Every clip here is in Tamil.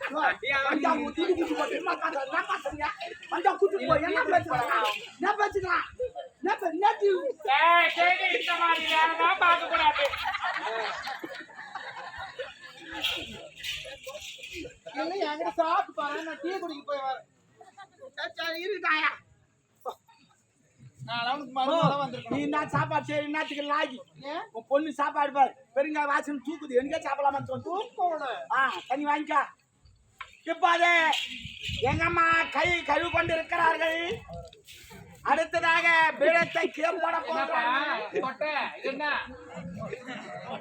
மஞ்சா ஊத்தி குட்டி போட்டு என்ன பண்ற? என்ன பண்றீங்க? போய் என்ன பேசுறாங்க? என்ன பேசுறாங்க? என்ன ஏய், கேக்கு இந்த மாதிரி இல்லை என்கிட்ட சாப்பிட்டு பாரு நான் டீ குடிக்க போய் வரேன் சரி, சரி, நீ என்ன சாப்பாடு சரி என்னத்துக்கு லாகி உன் பொண்ணு சாப்பாடு பாரு பெருங்காய் வாசனை தூக்குது எனக்கே சாப்பிடலாமா தோணும் தூக்கோட ஆ தண்ணி வாங்கிக்கா இப்போ அது எங்க அம்மா கை கழுவு கொண்டு இருக்கிறார்கள் அடுத்ததாக பீடத்தை?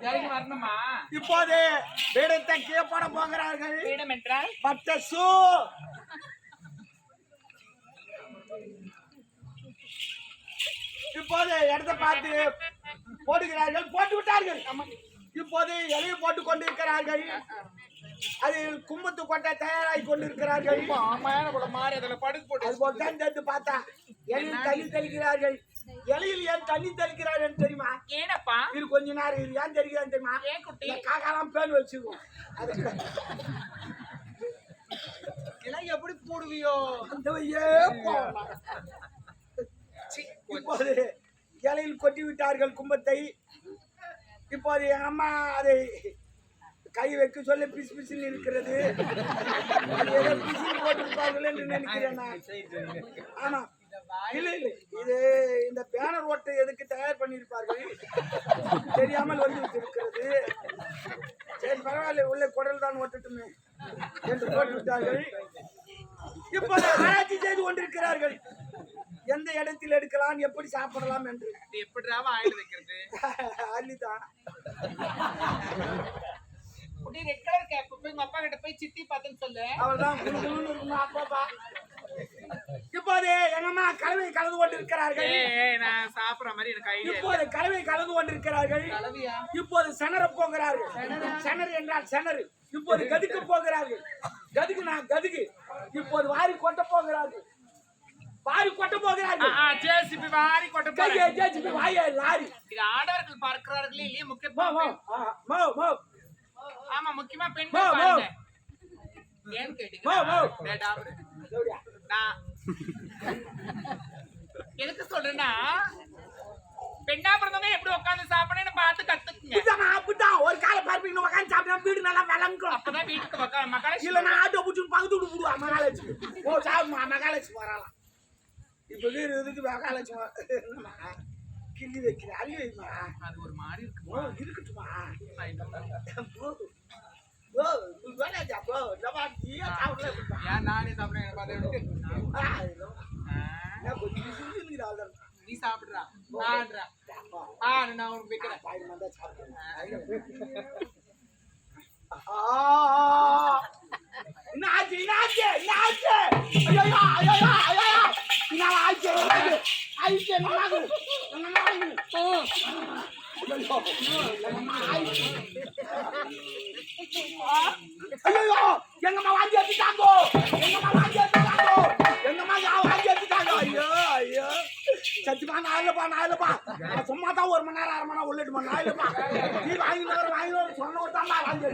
இறங்கி வரணுமா? இப்போது பீடத்தை கேப்போட போகிறார்கள். பீடம் என்றால்? பட்ட சூ. இப்போது இடத்தை பார்த்து போடுகிறார்கள் போட்டு விட்டார்கள். இப்போது எளிய போட்டு கொண்டிருக்கிறார்கள் அதில் கும்பத்து கொட்டை தயாராகி கொண்டிருக்கிறார்கள். மாறி அதில் படுக்க போட்டு அது சேர்த்து பார்த்தா எலியில் தண்ணி தெளிக்கிறார்கள். எலியில் ஏன் தண்ணி தெளிக்கிறார்கள் தெரியுமா? ஏனப்பா? இது கொஞ்ச நேரம் இது ஏன் தெளிக்கிறான்னு தெரியுமா? ஏன் குட்டி? காக்காலாம் பேன் வச்சுக்குவோம் அது இதெல்லாம் எப்படி போடுவியோ? அந்த இப்போது இலையில் கொட்டி விட்டார்கள் கும்பத்தை. இப்போது என் அம்மா அதை கை வைக்க சொல்ல பிசு பிசுன்னு இருக்கிறது. ஏதோ பிசுன்னு போட்டிருப்பார்கள் என்று நினைக்கிறேன் நான். ஆமா. இல்லை இல்லை. இது இந்த பேனர் ஓட்டை எதுக்கு தயார் பண்ணியிருப்பார்கள்? தெரியாமல் வந்து விட்டிருக்கிறது. சரி பரவாயில்ல. உள்ள குடல் தான் ஓட்டட்டுமே என்று போட்டு விட்டார்கள் இப்போது ஆராய்ச்சி செய்து கொண்டிருக்கிறார்கள். எந்த இடத்தில் எடுக்கலாம் எப்படி சாப்பிடலாம் என்று. வைக்கிறது? அள்ளிதான் குட்டி ரெட் கலர் கேப் போய் உங்க அப்பா கிட்ட போய் சித்தி பார்த்துன்னு சொல்லு. இருக்கணும் அப்பப்பா இப்போது எங்கம்மா கலவை கலந்து கொண்டிருக்கிறார்கள். நான் சாப்பிடுற மாதிரி எனக்கு இப்போது கலவை கலந்து கொண்டிருக்கிறார்கள். இப்போது செனர போகிறார்கள் செனர் என்றால் செனறு இப்போது கதுக்க போகிறார்கள் கதுக்கு நான் கதுக்கு. இப்போது வாரி கொட்ட போகிறார்கள் வாரி கொட்ட போகிறார்கள் ஜேசிபி வாரி கொட்ட போறேன் தேய்ச்சி வாய லாரி. இது ஆடவர்கள் பார்க்கிறார்களே இல்லையே மோ. ஆமா முக்கியமா மோ. பாருங்க. மோ. கேட்டீங்கன்னா எதுக்கு சொல்றேன்னா பெண்ணா பிறந்தவங்க எப்படி உட்கார்ந்து சாப்பிடணும்னு பார்த்து கத்துக்குங்க. புத்தா, ஒரு காலை பார்ப்பீங்க உட்காந்து சாப்பிட்டா வீடு நல்லா விளங்கும். அப்பதான் வீட்டுக்கு உட்கார மகாலட்சுமி. இல்ல நான் ஆட்டோ பிடிச்சி பக்கத்து விட்டு விடுவா மகாலட்சுமி. ஓ சாப்பிடுமா மகாலட்சுமி வரலாம் இப்ப வீடு இதுக்கு மகாலட்சுமி கிள்ளி வைக்கிறேன். அள்ளி வைமா? அது ஒரு மாதிரி இருக்கு ஓ இருக்கட்டுமா? ஓ ஓ நீ வேணாச்சா போ. நம்ம நீயே சாப்பிடல இப்ப. ஏன் நானே சாப்பிடுறேன். நீ சாப்பிடுறா. ஆ நான் உனக்கு வைக்கிறேன். சாப்பிடுறேன். ஆ, என்ன ஆச்சு என்ன ஆச்சு என்ன ஐயோ ஐயோ எங்கம்மா வாங்கி எடுத்துட்டாங்கோ எங்கம்மா வாங்கி எடுத்துட்டாங்கோ எங்கம்மா யா- வாங்கி எடுத்துட்டாங்க ஐயோ ஐயோ சத்தியமா நான் இல்லப்பா நான் இல்லப்பா சும்மா தான் ஒரு மணி நேரம் அரை மணி நேரம் நான் இல்லப்பா நீ வாங்கி வர வாங்கி வர சொன்ன ஒரு தான் வாங்கி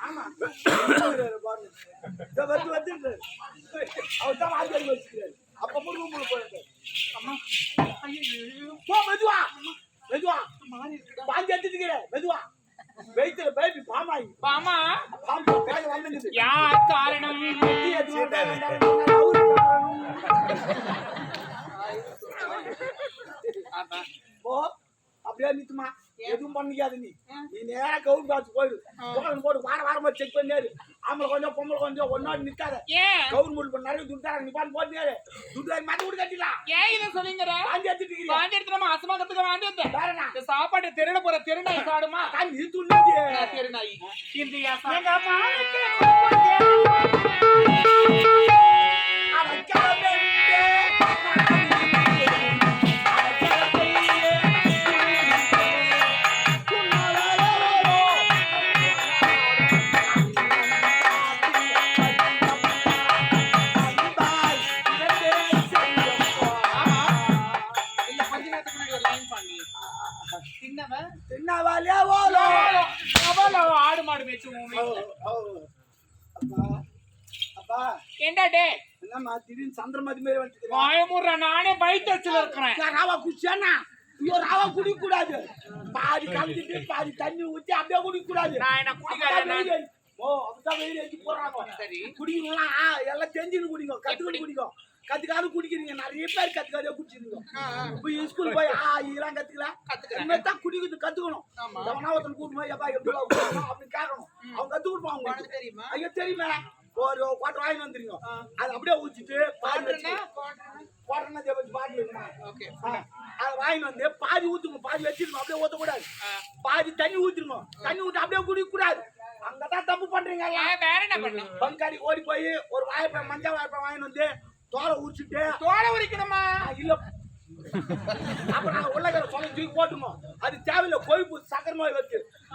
ஆமா. இதை வந்து வந்து அவர் தான் எடுத்து வச்சுக்கிறாரு. அப்பப்போ ரூமுக்கு போயிட்டு அம்மா போ மெதுவா. மெதுவா. வாங்கி எடுத்துக்கிற மெதுவா. வெயித்துல பேபி பாமாயி. பாமா. யார் காரணம் தீ எடுத்து வந்தா வந்தா அவரு போ நித்துமா எதுவும் பண்ணிக்காது நீ. நீ நேரா கவுன் பாத்து போயிடு போகணும் போடு வார வாரமா செக் பண்ணியாரு ஆம்பளை கொஞ்சம் பொம்பளை கொஞ்சம் ஒன்னோடு நிக்காத. ஏன் கவுர்மெண்ட் பண்ண நிறைய துட்டு தராங்க. நீ பாட்டு போட்டியாரு துட்டு வாங்கி மாத்தி கூட கட்டிடலாம். ஏன் இதை சொல்லிங்கிற வாங்கி எடுத்துட்டு வாந்தி எடுத்து நம்ம வாந்தி வந்தேன். வேறண்ணா இந்த சாப்பாடு திருட போற திருநாய் சாடுமா? நீ துண்ணாதி திருநாய் இந்தியா டே என்னம்மா திடீர்னு சந்திரமதி மாதிரி வந்துட்டு வாயமுறா நானே வயிற்றுல இருக்கிறேன் ராவா குடிச்சானா ஐயோ ராவா குடிக்க கூடாது பாதி கலந்துட்டு பாதி தண்ணி ஊத்தி அப்படியே குடிக்க கூடாது நான் என்ன குடிக்காத ஓ அப்படிதான் வெயில் ஏற்றி போடுறாங்க சரி குடிக்கணும்னா எல்லாம் தெரிஞ்சுன்னு குடிங்க கத்துக்கணும் குடிங்க கத்துக்காது குடிக்கிறீங்க. நிறைய பேர் கத்துக்காதே குடிச்சிருங்க இப்போ ஸ்கூல் போய் ஆ இதெல்லாம் கத்துக்கல. கத்துக்கிறேன். இனிமே தான் குடிக்கிறது கத்துக்கணும். எவனா ஒருத்தன் கூட்டு போய் எப்பா எப்படி அப்படின்னு கேட்கணும். அவங்க கத்து உனக்கு உங்களுக்கு தெரியுமா? ஐயோ தெரியுமே. ஒரு குவாட்டர் வாங்கி வந்துருங்க. அது அப்படியே பாதி வச்சு குவாட்டர்னா வச்சு பாட்டில் இருக்கணும் ஓகே. அதை வாங்கிட்டு வந்து பாதி ஊத்துங்க பாதி வச்சிருங்க அப்படியே ஊத்தக்கூடாது. பாதி தண்ணி ஊத்திருங்க. தண்ணி ஊத்தி அப்படியே குடிக்க கூடாது அங்கதான் தப்பு பண்றீங்க எல்லாம். ஏன் வேற என்ன பண்ணும் பங்காளி ஓடி போய் ஒரு வாழைப்பழம் மஞ்சள் வாழைப்பழம் வாங்கிட்டு வந்து தோலை உரிச்சுட்டு தோலை உரிக்கணுமா? இல்ல. அப்ப நான் உள்ளக்கிற சொல்ல தூக்கி போட்டுங்க அது தேவையில்ல கொழுப்பு சக்கரை நோய்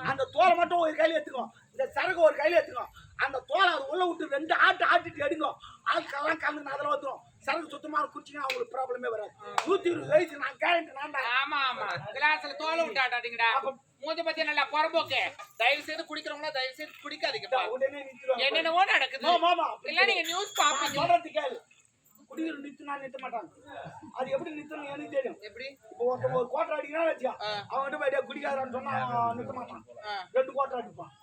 அந்த தோலை மட்டும் ஒரு கையில எடுத்துக்கோ இந்த சரக்கு ஒரு கையில எடுத்துக்கோ அந்த தோலை அது உள்ள விட்டு ரெண்டு ஆட்டு ஆட்டிட்டு எடுங்க. ஆட்கள்லாம் கலந்து அதில் வந்துடும் சரக்கு சுத்தமாக குடிச்சிங்கன்னா அவங்களுக்கு ப்ராப்ளமே வராது. நூத்தி இருபது வயசு நான் கேரண்டி நான் ஆமா ஆமா. கிளாஸ்ல தோலை விட்டாட்டாதீங்கடா மூஞ்ச பத்தி நல்லா புறம்போக்கு தயவு செய்து குடிக்கிறவங்களா தயவு செய்து நிறுத்திடுவாங்க. என்னென்னவோ நடக்குது. ஆமா, ஆமா. இல்ல நீங்க நியூஸ் நான் பாப்பீங்க சொல்றது கேளு குடிக்கிற நிறுத்தினா நிறுத்த மாட்டாங்க. அது எப்படி நிறுத்தணும் எனக்கு தெரியும். எப்படி? இப்போ ஒருத்தன் ஒரு கோட்டை அடிக்கிறான்னு வச்சியா அவன்கிட்ட போய் டேய் குடிக்காதான்னு சொன்னா அவன் நிறுத்த மாட்டான். ரெண்டு கோட்டை அடிப்பான்.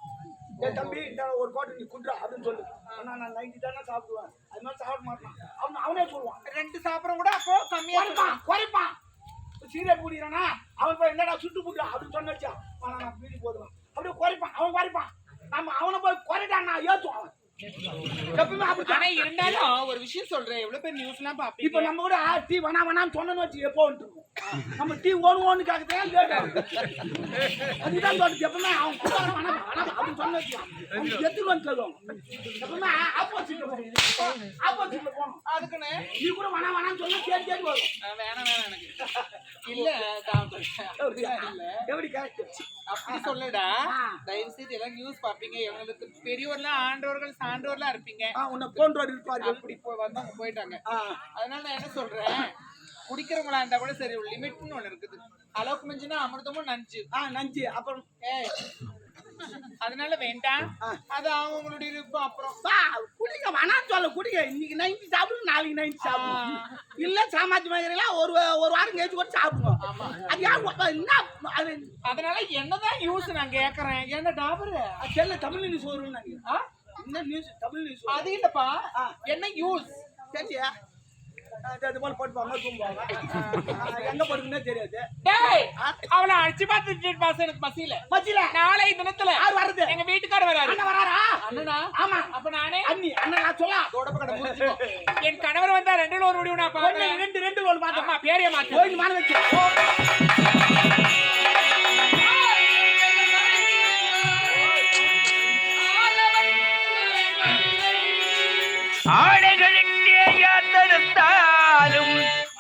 ஏய் தம்பி இந்த ஒரு கோட்டை நீ குடுறா அப்படின்னு சொல்லு. ஆனா நான் நைட்டு தானே சாப்பிடுவேன். அது மாதிரி சாப்பிட மாட்டான். அவன் அவனே சொல்லுவான். ரெண்டு சாப்பிடும் கூட அப்போ கம்மியா குறைப்பான் குறைப்பான் சீரியல் குடிக்கிறானா அவன் போய் என்னடா சுட்டு புட்டா அப்படின்னு சொன்ன வச்சா நான் பீடி போதுவேன் அப்படியே குறைப்பான் அவன் குறைப்பான். நம்ம அவனை போய் குறைட்டான் நான் ஏத்துவான் அவன். ஆனா இருந்தாலும் ஒரு விஷயம் சொல்றேன். எவ்வளவு பேர் நியூஸ் எல்லாம் இப்ப நம்ம கூட ஆ, டீ வேணாம் வேணாம்னு சொன்னோன்னு வச்சு எப்போ வந்துருக்கும் நம்ம டீ ஓனு ஓனு கேட்கறதே லேட் அதுதான் தோணுது எப்பவுமே அவன் வேணாம் வேணாம் அப்படின்னு சொன்ன அவங்க வந்து சொல்லுவாங்க எப்பவுமே ஆப்போசிட்ல போகணும். ஆப்போசிட்ல போகணும். அதுக்குன்னு நீ கூட வேணாம் வேணாம்னு சொன்னா தேடி தேடி வரும். வேணாம் வேணாம் எனக்கு. இல்ல எப்படி கரெக்ட் அப்படி சொல்லடா. தயவு செய்து எல்லாம் நியூஸ் பாப்பீங்க எங்களுக்கு பெரியவர்லாம் ஆண்டவர்கள் சான்றோர்லாம் இருப்பீங்க. உன்னை போன்றோர் இருப்பார்கள் அப்படி போய் வந்தவங்க போயிட்டாங்க. அதனால நான் என்ன சொல்றேன்? குடிக்கிறவங்களா இருந்தா கூட சரி ஒரு லிமிட்னு ஒண்ணு இருக்குது. அளவுக்கு மிஞ்சினா அமிர்தமும் நஞ்சு. ஆ நஞ்சு அப்புறம்? ஏய். அதனால வேண்டாம். அது அவங்களுடைய விருப்பம் அப்புறம். குடிங்க வேணாம் சொல்ல குடிங்க. இன்னைக்கு நைன்டி சாப்பிடுங்க நாளைக்கு நைன்டி சாப்பிடுங்க. இல்ல சாமாஜ் மாதிரிலாம் ஒரு ஒரு வாரம் கழிச்சு கூட சாப்பிடுங்க. அது உ- என்ன அது? அதனால என்னதான் யூஸ் நான் கேக்குறேன். என்ன டாபரு? செல்ல தமிழ் நியூஸ் வரும்னு நினைக்கிறேன் என்ன நியூஸ் தமிழ் நியூஸ் அது இல்லப்பா. என்ன யூஸ் சரியா அது போல போட்டுப்பாங்க தூங்குவாங்க எங்க போடுங்கன்னே தெரியாது டேய் அவளை அடிச்சு பார்த்துட்டு பாஸ் எனக்கு பசியில. மச்சில நாளை தினத்துல யார் வர்றது? எங்க வீட்டுக்காரர் வராரு. அண்ணன் வராரா? அண்ணனா? ஆமா. அப்ப நானே? அண்ணி அண்ணன் நான் சொல்ல? தொடப்ப கடை முடிச்சுக்கோ. என் கணவர் வந்தா ரெண்டுல ஒரு முடிவு நான் பாக்குறேன் ரெண்டு ரெண்டு பேரைய மாத்து. போய் மான வச்சு.